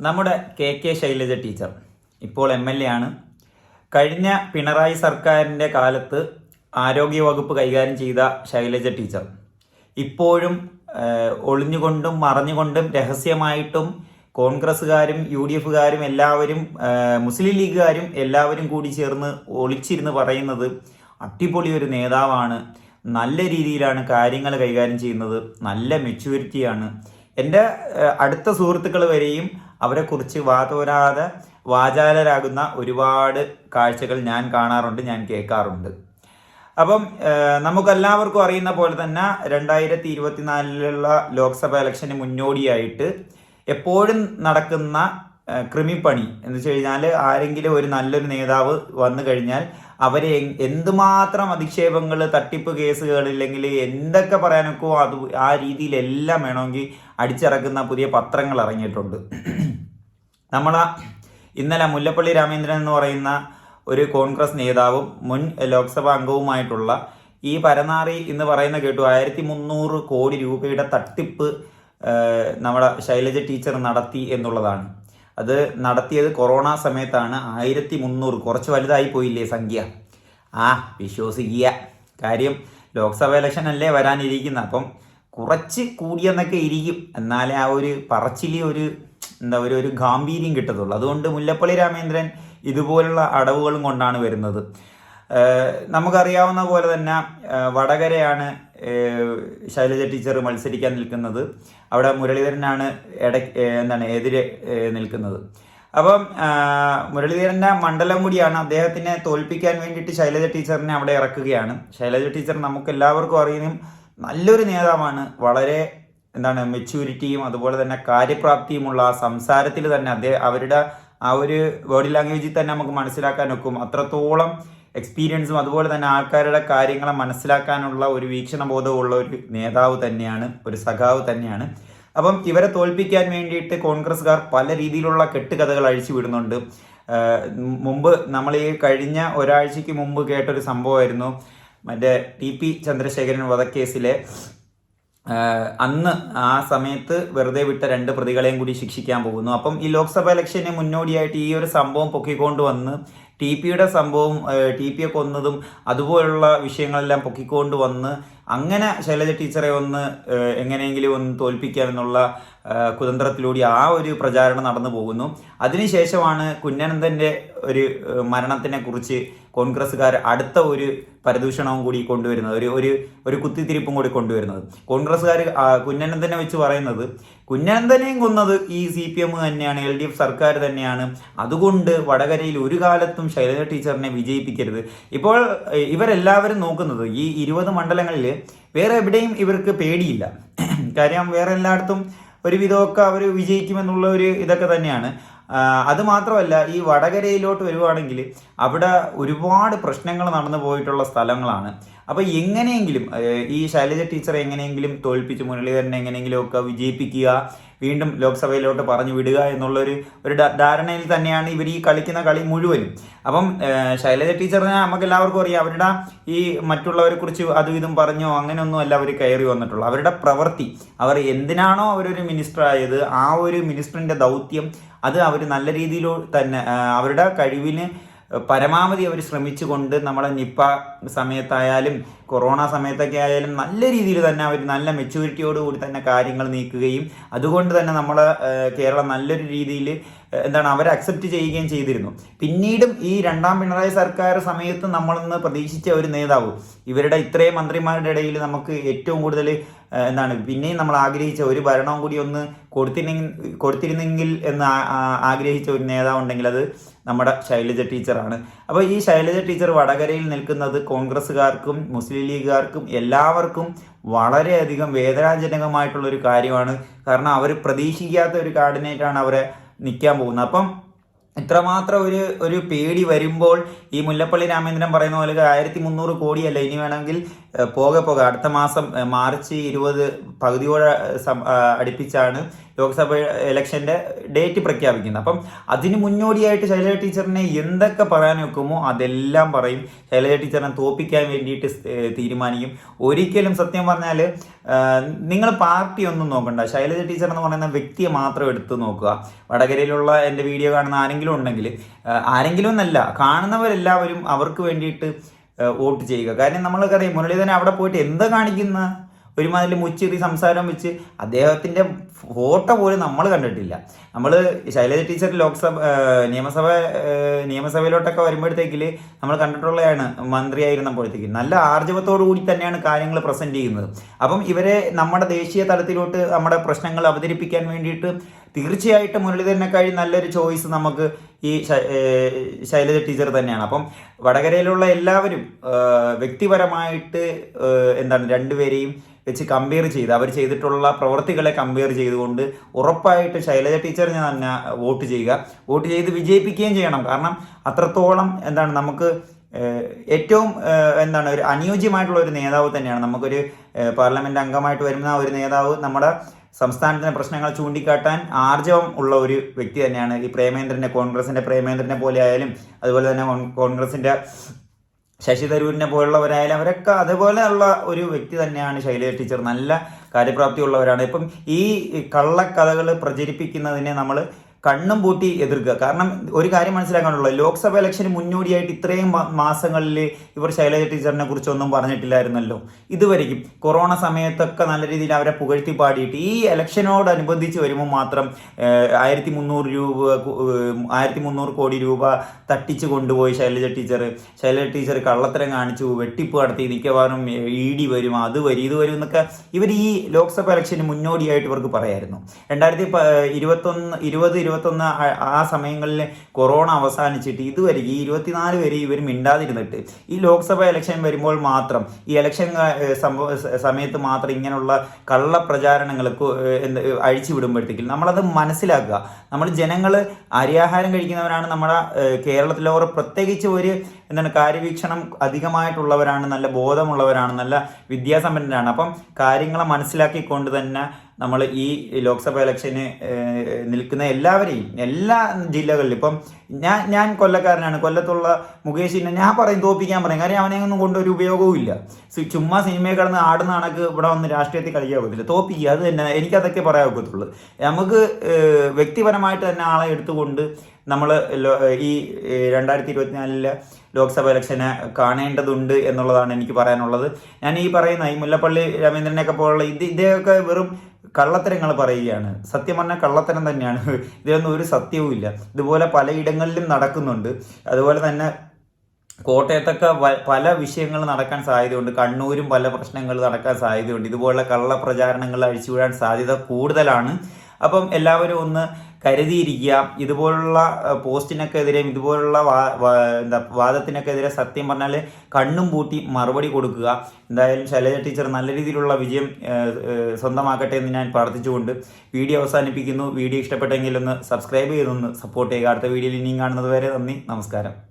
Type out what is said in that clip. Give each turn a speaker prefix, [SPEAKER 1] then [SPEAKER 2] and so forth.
[SPEAKER 1] നമ്മുടെ K K Shailaja teacher ഇപ്പോൾ M L A ആണ്. കഴിഞ്ഞ പിണറായി സർക്കാരിന്റെ കാലത്ത് ആരോഗ്യ വകുപ്പ് കൈകാര്യം ചെയ്ത ശൈലജ ടീച്ചർ ഇപ്പോഴും ഒളിഞ്ഞുകൊണ്ടും മറഞ്ഞുകൊണ്ടും രഹസ്യമായിട്ടും കോൺഗ്രസ്സുകാരും യു ഡി എഫുകാരും എല്ലാവരും മുസ്ലിം ലീഗുകാരും എല്ലാവരും കൂടി ചേർന്ന് ഒളിച്ചിരുന്ന് പറയുന്നത് അടിപൊളി ഒരു നേതാവാണ്. നല്ല രീതിയിലാണ് കാര്യങ്ങൾ കൈകാര്യം ചെയ്യുന്നത്. നല്ല മെച്യൂരിറ്റിയാണ് എന്റെ അടുത്ത സുഹൃത്തുക്കൾ വരെയും അവരെക്കുറിച്ച് വാതോരാതെ വാചാലരാകുന്ന ഒരുപാട് കാഴ്ചകൾ ഞാൻ കാണാറുണ്ട് ഞാൻ കേൾക്കാറുണ്ട്. അപ്പം നമുക്കെല്ലാവർക്കും അറിയുന്ന പോലെ തന്നെ രണ്ടായിരത്തി ഇരുപത്തിനാലിലുള്ള ലോക്സഭ ഇലക്ഷന് മുന്നോടിയായിട്ട് എപ്പോഴും നടക്കുന്ന കൃമിപ്പണി എന്ന് വെച്ച് കഴിഞ്ഞാൽ ആരെങ്കിലും ഒരു നല്ലൊരു നേതാവ് വന്നു കഴിഞ്ഞാൽ അവരെ എന്തുമാത്രം അധിക്ഷേപങ്ങൾ തട്ടിപ്പ് കേസുകൾ ഇല്ലെങ്കിൽ എന്തൊക്കെ പറയാനൊക്കെ അത് ആ രീതിയിലെല്ലാം വേണമെങ്കിൽ അടിച്ചിറക്കുന്ന പുതിയ പത്രങ്ങൾ ഇറങ്ങിയിട്ടുണ്ട്. നമ്മൾ ഇന്നലെ മുല്ലപ്പള്ളി രാമേന്ദ്രൻ എന്ന് പറയുന്ന ഒരു കോൺഗ്രസ് നേതാവും മുൻ ലോക്സഭാ അംഗവുമായിട്ടുള്ള ഈ പരനാറി എന്ന് പറയുന്ന കേട്ടു ആയിരത്തി മുന്നൂറ് കോടി രൂപയുടെ തട്ടിപ്പ് നമ്മുടെ ശൈലജ ടീച്ചർ നടത്തി എന്നുള്ളതാണ്. അത് നടത്തിയത് കൊറോണ സമയത്താണ്. ആയിരത്തി മുന്നൂറ് കുറച്ച് വലുതായി പോയില്ലേ സംഖ്യ. ആ വിശ്വസിക്കുക. കാര്യം ലോക്സഭ ഇലക്ഷൻ അല്ലേ വരാനിരിക്കുന്നത്. അപ്പം കുറച്ച് കൂടിയെന്നൊക്കെ ഇരിക്കും. എന്നാലേ ആ ഒരു പറച്ചിലി ഒരു എന്താ ഒരു ഒരു ഗാംഭീര്യം കിട്ടത്തുള്ളൂ. അതുകൊണ്ട് മുല്ലപ്പള്ളി രാമേന്ദ്രൻ ഇതുപോലുള്ള അടവുകളും കൊണ്ടാണ് വരുന്നത്. നമുക്കറിയാവുന്ന പോലെ തന്നെ വടകരയാണ് ശൈലജ ടീച്ചർ മത്സരിക്കാൻ നിൽക്കുന്നത്. അവിടെ മുരളീധരനാണ് ഇട എന്താണ് എതിരെ നിൽക്കുന്നത്. അപ്പം മുരളീധരന്റെ മണ്ഡലം കൂടിയാണ് അദ്ദേഹത്തിനെ തോൽപ്പിക്കാൻ വേണ്ടിയിട്ട് ശൈലജ ടീച്ചറിനെ അവിടെ ഇറക്കുകയാണ്. ശൈലജ ടീച്ചർ നമുക്ക് എല്ലാവർക്കും അറിയുന്നതും നല്ലൊരു നേതാവാണ്. വളരെ എന്താണ് മെച്യൂരിറ്റിയും അതുപോലെ തന്നെ കാര്യപ്രാപ്തിയുമുള്ള ആ സംസാരത്തിൽ തന്നെ അദ്ദേഹം അവരുടെ ആ ഒരു ബോഡി ലാംഗ്വേജിൽ തന്നെ നമുക്ക് മനസ്സിലാക്കാൻ ഒക്കും. അത്രത്തോളം എക്സ്പീരിയൻസും അതുപോലെ തന്നെ ആൾക്കാരുടെ കാര്യങ്ങളെ മനസ്സിലാക്കാനുള്ള ഒരു വീക്ഷണബോധമുള്ള ഒരു നേതാവ് തന്നെയാണ് ഒരു സഖാവ് തന്നെയാണ്. അപ്പം ഇവരെ തോൽപ്പിക്കാൻ വേണ്ടിയിട്ട് കോൺഗ്രസ്സുകാർ പല രീതിയിലുള്ള കെട്ടുകഥകൾ അഴിച്ചു വിടുന്നുണ്ട്. മുമ്പ് നമ്മൾ ഈ കഴിഞ്ഞ ഒരാഴ്ചയ്ക്ക് മുമ്പ് കേട്ടൊരു സംഭവമായിരുന്നു. മറ്റേ ടി പി ചന്ദ്രശേഖരൻ വധക്കേസിലെ അന്ന് ആ സമയത്ത് വെറുതെ വിട്ട രണ്ട് പ്രതികളെയും കൂടി ശിക്ഷിക്കാൻ പോകുന്നു. അപ്പം ഈ ലോക്സഭ ഇലക്ഷന് മുന്നോടിയായിട്ട് ഈ ഒരു സംഭവം പൊക്കിക്കൊണ്ട് വന്ന് ടി പിയുടെ സംഭവം ടി പിയെ കൊന്നതും അതുപോലുള്ള വിഷയങ്ങളെല്ലാം പൊക്കിക്കൊണ്ട് വന്ന് അങ്ങനെ ശൈലജ ടീച്ചറെ ഒന്ന് എങ്ങനെയെങ്കിലും ഒന്ന് തോൽപ്പിക്കാമെന്നുള്ള കുതന്ത്രത്തിലൂടെ ആ ഒരു പ്രചാരണം നടന്നു പോകുന്നു. അതിനുശേഷമാണ് കുഞ്ഞനന്ദന്റെ ഒരു മരണത്തിനെ കുറിച്ച് കോൺഗ്രസ്സുകാർ അടുത്ത ഒരു പരദൂഷണവും കൂടി കൊണ്ടുവരുന്നത് ഒരു ഒരു ഒരു കുത്തിത്തിരിപ്പും കൂടി കൊണ്ടുവരുന്നത്. കോൺഗ്രസ്സുകാർ കുഞ്ഞനന്ദനെ വെച്ച് പറയുന്നത് കുഞ്ഞനന്ദനെയും കൊന്നത് ഈ സി പി എം തന്നെയാണ് എൽ ഡി എഫ് സർക്കാർ തന്നെയാണ്. അതുകൊണ്ട് വടകരയിൽ ഒരു കാലത്തും ശൈലജ ടീച്ചറിനെ വിജയിപ്പിക്കരുത്. ഇപ്പോൾ ഇവരെല്ലാവരും നോക്കുന്നത് ഈ ഇരുപത് മണ്ഡലങ്ങളിൽ വേറെ എവിടെയും ഇവർക്ക് പേടിയില്ല. കാര്യം വേറെ എല്ലായിടത്തും ഒരുവിധമൊക്കെ അവർ വിജയിക്കുമെന്നുള്ള ഒരു ഇതൊക്കെ തന്നെയാണ്. അതുമാത്രമല്ല അത് മാത്രമല്ല ഈ വടകരയിലോട്ട് വരുവാണെങ്കിൽ അവിടെ ഒരുപാട് പ്രശ്നങ്ങൾ നടന്നു പോയിട്ടുള്ള സ്ഥലങ്ങളാണ്. അപ്പോൾ എങ്ങനെയെങ്കിലും ഈ ശൈലജ ടീച്ചറെ എങ്ങനെയെങ്കിലും തോൽപ്പിച്ച് മുരളീധരനെ എങ്ങനെയെങ്കിലും ഒക്കെ വിജയിപ്പിക്കുക വീണ്ടും ലോക്സഭയിലോട്ട് പറഞ്ഞു വിടുക എന്നുള്ളൊരു ഒരു ധാരണയിൽ തന്നെയാണ് ഇവർ ഈ കളിക്കുന്ന കളി മുഴുവനും. അപ്പം ശൈലജ ടീച്ചറിനെ നമുക്ക് എല്ലാവർക്കും അറിയാം. അവരുടെ ഈ മറ്റുള്ളവരെ കുറിച്ച് അതും ഇതും പറഞ്ഞോ അങ്ങനെയൊന്നും അല്ല അവർ കയറി വന്നിട്ടുള്ളൂ അവരുടെ പ്രവൃത്തി അവർ എന്തിനാണോ അവരൊരു മിനിസ്റ്റർ ആയത് ആ ഒരു മിനിസ്റ്ററിന്റെ ദൗത്യം അത് അവർ നല്ല രീതിയിൽ തന്നെ അവരുടെ കഴിവിന് പരമാവധി അവർ ശ്രമിച്ചുകൊണ്ട് നമ്മളെ നിപ്പ സമയത്തായാലും കൊറോണ സമയത്തൊക്കെ ആയാലും നല്ല രീതിയിൽ തന്നെ അവർ നല്ല മെച്യൂരിറ്റിയോട് കൂടി തന്നെ കാര്യങ്ങൾ നീക്കുകയും അതുകൊണ്ട് തന്നെ നമ്മളെ ഏഹ്, കേരളം നല്ലൊരു രീതിയിൽ എന്താണ് അവരെ അക്സെപ്റ്റ് ചെയ്യുകയും ചെയ്തിരുന്നു. പിന്നീടും ഈ രണ്ടാം പിണറായി സർക്കാർ സമയത്ത് നമ്മളൊന്ന് പ്രതീക്ഷിച്ച ഒരു നേതാവ്. ഇവരുടെ ഇത്രയും മന്ത്രിമാരുടെ ഇടയിൽ നമുക്ക് ഏറ്റവും കൂടുതൽ എന്താണ് പിന്നെയും നമ്മൾ ആഗ്രഹിച്ച ഒരു ഭരണവും കൂടി ഒന്ന് കൊടുത്തിരുന്നെങ്കിൽ കൊടുത്തിരുന്നെങ്കിൽ എന്ന് ആഗ്രഹിച്ച ഒരു നേതാവ് ഉണ്ടെങ്കിൽ അത് നമ്മുടെ ശൈലജ ടീച്ചറാണ്. അപ്പോൾ ഈ ശൈലജ ടീച്ചർ വടകരയിൽ നിൽക്കുന്നത് കോൺഗ്രസ്സുകാർക്കും മുസ്ലിം ലീഗുകാർക്കും എല്ലാവർക്കും വളരെയധികം വേദനാജനകമായിട്ടുള്ള ഒരു കാര്യമാണ്. കാരണം അവർ പ്രതീക്ഷിക്കാത്ത ഒരു കാർഡിനേറ്റാണ് അവരെ നിൽക്കാൻ പോകുന്നത്. അപ്പം ഇത്രമാത്രം ഒരു ഒരു പേടി വരുമ്പോൾ ഈ മുല്ലപ്പള്ളി രാമേന്ദ്രൻ പറയുന്ന പോലെ ആയിരത്തി മുന്നൂറ് കോടിയല്ല. ഇനി വേണമെങ്കിൽ പോകെ പോകെ അടുത്ത മാസം മാർച്ച് ഇരുപത് പകുതിയോടെ അടുപ്പിച്ചാണ് ലോക്സഭ ഇലക്ഷന്റെ ഡേറ്റ് പ്രഖ്യാപിക്കുന്നത്. അപ്പം അതിന് മുന്നോടിയായിട്ട് ശൈലജ ടീച്ചറിനെ എന്തൊക്കെ പറയാൻ വെക്കുമോ അതെല്ലാം പറയും. ശൈലജ ടീച്ചറിനെ തോപ്പിക്കാൻ വേണ്ടിയിട്ട് തീരുമാനിക്കും. ഒരിക്കലും സത്യം പറഞ്ഞാൽ നിങ്ങൾ പാർട്ടി ഒന്നും നോക്കണ്ട. ശൈലജ ടീച്ചർ എന്ന് പറയുന്ന വ്യക്തിയെ മാത്രം എടുത്ത് നോക്കുക. വടകരയിലുള്ള എന്റെ വീഡിയോ കാണുന്ന ആരെങ്കിലും ഉണ്ടെങ്കിൽ ആരെങ്കിലും എന്നല്ല കാണുന്നവരെല്ലാവരും അവർക്ക് വേണ്ടിയിട്ട് വോട്ട് ചെയ്യുക. കാര്യം നമ്മൾക്കറിയാം മുരളീധരൻ അവിടെ പോയിട്ട് എന്താ കാണിക്കുന്ന? ഒരുമാതിരി മുച്ചിറി സംസാരം വെച്ച് അദ്ദേഹത്തിന്റെ ഫോട്ടോ പോലും നമ്മൾ കണ്ടിട്ടില്ല. നമ്മൾ ശൈലജ ടീച്ചർ ലോക്സഭ നിയമസഭ നിയമസഭയിലോട്ടൊക്കെ വരുമ്പോഴത്തേക്കിൽ നമ്മൾ കണ്ടിട്ടുള്ളതാണ് മന്ത്രിയായിരുന്നപ്പോഴത്തേക്ക്. നല്ല ആർജവത്തോടു കൂടി തന്നെയാണ് കാര്യങ്ങൾ പ്രസന്റ് ചെയ്യുന്നത്. അപ്പം ഇവരെ നമ്മുടെ ദേശീയ തലത്തിലോട്ട് നമ്മുടെ പ്രശ്നങ്ങൾ അവതരിപ്പിക്കാൻ വേണ്ടിയിട്ട് തീർച്ചയായിട്ടും മുരളീധരനെക്കാളും നല്ലൊരു ചോയ്സ് നമുക്ക് ഈ ശൈലജ ടീച്ചർ തന്നെയാണ്. അപ്പം വടകരയിലുള്ള എല്ലാവരും വ്യക്തിപരമായിട്ട് എന്താണ് രണ്ടുപേരെയും വെച്ച് കമ്പയർ ചെയ്ത് അവർ ചെയ്തിട്ടുള്ള പ്രവൃത്തികളെ കമ്പയർ ചെയ്തുകൊണ്ട് ഉറപ്പായിട്ട് ശൈലജ ടീച്ചറിന് തന്നെ വോട്ട് ചെയ്യുക. വോട്ട് ചെയ്ത് വിജയിപ്പിക്കുകയും ചെയ്യണം. കാരണം അത്രത്തോളം എന്താണ് നമുക്ക് ഏറ്റവും എന്താണ് ഒരു അനുയോജ്യമായിട്ടുള്ള ഒരു നേതാവ് തന്നെയാണ്. നമുക്കൊരു പാർലമെന്റ് അംഗമായിട്ട് വരുന്ന ഒരു നേതാവ് നമ്മുടെ സംസ്ഥാനത്തിന്റെ പ്രശ്നങ്ങൾ ചൂണ്ടിക്കാട്ടാൻ ആർജവം ഉള്ള ഒരു വ്യക്തി തന്നെയാണ് ഈ പ്രേമേന്ദ്രനെ കോൺഗ്രസിന്റെ പ്രേമേന്ദ്രനെ പോലെ ആയാലും അതുപോലെ തന്നെ കോൺഗ്രസിന്റെ ശശി തരൂരിനെ പോലുള്ളവരായാലും അവരൊക്കെ അതുപോലെയുള്ള ഒരു വ്യക്തി തന്നെയാണ് ശൈലജ ടീച്ചർ. നല്ല കാര്യപ്രാപ്തി ഉള്ളവരാണ് ഇപ്പം ഈ കള്ളക്കഥകൾ പ്രചരിപ്പിക്കുന്നതിനെ നമ്മൾ കണ്ണും പൂട്ടി എതിർക്കുക. കാരണം ഒരു കാര്യം മനസ്സിലാക്കാനുള്ളത് ലോക്സഭ ഇലക്ഷന് മുന്നോടിയായിട്ട് ഇത്രയും മാസങ്ങളിൽ ഇവർ ശൈലജ ടീച്ചറിനെ കുറിച്ചൊന്നും പറഞ്ഞിട്ടില്ലായിരുന്നല്ലോ. ഇതുവരെയും കൊറോണ സമയത്തൊക്കെ നല്ല രീതിയിൽ അവരെ പുകഴ്ത്തി പാടിയിട്ട് ഈ ഇലക്ഷനോടനുബന്ധിച്ച് വരുമ്പോൾ മാത്രം ആയിരത്തി മുന്നൂറ് രൂപ ആയിരത്തി മുന്നൂറ് കോടി രൂപ തട്ടിച്ച് കൊണ്ടുപോയി ശൈലജ ടീച്ചർ ശൈലജ ടീച്ചർ കള്ളത്തരം കാണിച്ചു വെട്ടിപ്പ് നടത്തി മിക്കവാറും ഇ ഡി വരും അത് വരും ഇത് വരും എന്നൊക്കെ ഇവർ ഈ ലോക്സഭ ഇലക്ഷന് മുന്നോടിയായിട്ട് ഇവർക്ക് പറയായിരുന്നു. രണ്ടായിരത്തി ഇരുപത്തൊന്ന് ഇരുപത് ഇരുപത്തൊന്ന് ആ- സമയങ്ങളിൽ കൊറോണ അവസാനിച്ചിട്ട് ഇതുവരെ ഈ ഇരുപത്തിനാല് വരെ ഇവർ മിണ്ടാതിരുന്നിട്ട് ഈ ലോക്സഭ ഇലക്ഷൻ വരുമ്പോൾ മാത്രം ഈ ഇലക്ഷൻ സംഭവ സമയത്ത് മാത്രം ഇങ്ങനെയുള്ള കള്ളപ്രചാരണങ്ങൾ എന്ത് അഴിച്ചു വിടുമ്പോഴത്തേക്കും നമ്മളത് മനസ്സിലാക്കുക. നമ്മൾ ജനങ്ങൾ അരിയാഹാരം കഴിക്കുന്നവരാണ് നമ്മുടെ കേരളത്തിലെ പ്രത്യേകിച്ച് ഒരു എന്താണ് കാര്യവീക്ഷണം അധികമായിട്ടുള്ളവരാണ് നല്ല ബോധമുള്ളവരാണ് നല്ല വിദ്യാസമ്പന്നരാണ്. അപ്പം കാര്യങ്ങളെ മനസ്സിലാക്കിക്കൊണ്ട് തന്നെ നമ്മൾ ഈ ലോക്സഭ ഇലക്ഷന് നിൽക്കുന്ന എല്ലാവരെയും എല്ലാ ജില്ലകളിലും ഇപ്പം ഞാൻ ഞാൻ കൊല്ലക്കാരനാണ്. കൊല്ലത്തുള്ള മുകേഷിനെ ഞാൻ പറയും തോപ്പിക്കാൻ പറയും. കാര്യം അവനെ ഒന്നും കൊണ്ടൊരു ഉപയോഗവും ഇല്ല. ചുമ്മാ സിനിമയിൽ കിടന്ന് ആടുന്ന കണക്ക് ഇവിടെ വന്ന് രാഷ്ട്രീയത്തിൽ കളിക്കാൻ പറ്റില്ല തോപ്പിക്കുക അത് തന്നെ എനിക്കതൊക്കെ പറയാൻ ഒക്കത്തുള്ളൂ. നമുക്ക് വ്യക്തിപരമായിട്ട് തന്നെ ആളെ എടുത്തുകൊണ്ട് നമ്മൾ ഈ രണ്ടായിരത്തി ഇരുപത്തിനാലിലെ ലോക്സഭ ഇലക്ഷനെ കാണേണ്ടതുണ്ട് എന്നുള്ളതാണ് എനിക്ക് പറയാനുള്ളത്. ഞാൻ ഈ പറയുന്ന ഈ മുല്ലപ്പള്ളി രവീന്ദ്രനെയൊക്കെ പോലുള്ള ഇത് ഇദ്ദേഹമൊക്കെ വെറും കള്ളത്തരങ്ങൾ പറയുകയാണ്. സത്യം പറഞ്ഞാൽ കള്ളത്തരം തന്നെയാണ്. ഇതിലൊന്നും ഒരു സത്യവും ഇല്ല. ഇതുപോലെ പലയിടങ്ങളിലും നടക്കുന്നുണ്ട്. അതുപോലെ തന്നെ കോട്ടയത്തൊക്കെ പല വിഷയങ്ങൾ നടക്കാൻ സാധ്യതയുണ്ട്. കണ്ണൂരും പല പ്രശ്നങ്ങൾ നടക്കാൻ സാധ്യതയുണ്ട്. ഇതുപോലെ കള്ള പ്രചാരണങ്ങൾ അഴിച്ചുവിടാൻ സാധ്യത കൂടുതലാണ്. അപ്പം എല്ലാവരും ഒന്ന് കരുതിയിരിക്കുക. ഇതുപോലുള്ള പോസ്റ്റിനൊക്കെതിരെ പോസ്റ്റിനൊക്കെതിരെയും ഇതുപോലുള്ള എന്താ വാദത്തിനൊക്കെതിരെ സത്യം പറഞ്ഞാൽ കണ്ണും പൂട്ടി മറുപടി കൊടുക്കുക. എന്തായാലും ശൈലജ ടീച്ചർ നല്ല രീതിയിലുള്ള വിജയം സ്വന്തമാക്കട്ടെ എന്ന് ഞാൻ പ്രാർത്ഥിച്ചുകൊണ്ട് വീഡിയോ അവസാനിപ്പിക്കുന്നു. വീഡിയോ ഇഷ്ടപ്പെട്ടെങ്കിൽ ഒന്ന് സബ്സ്ക്രൈബ് ചെയ്തൊന്ന് സപ്പോർട്ട് ചെയ്യുക. അടുത്ത വീഡിയോയിൽ ഇനിയും കാണുന്നത് വരെ നന്ദി നമസ്കാരം.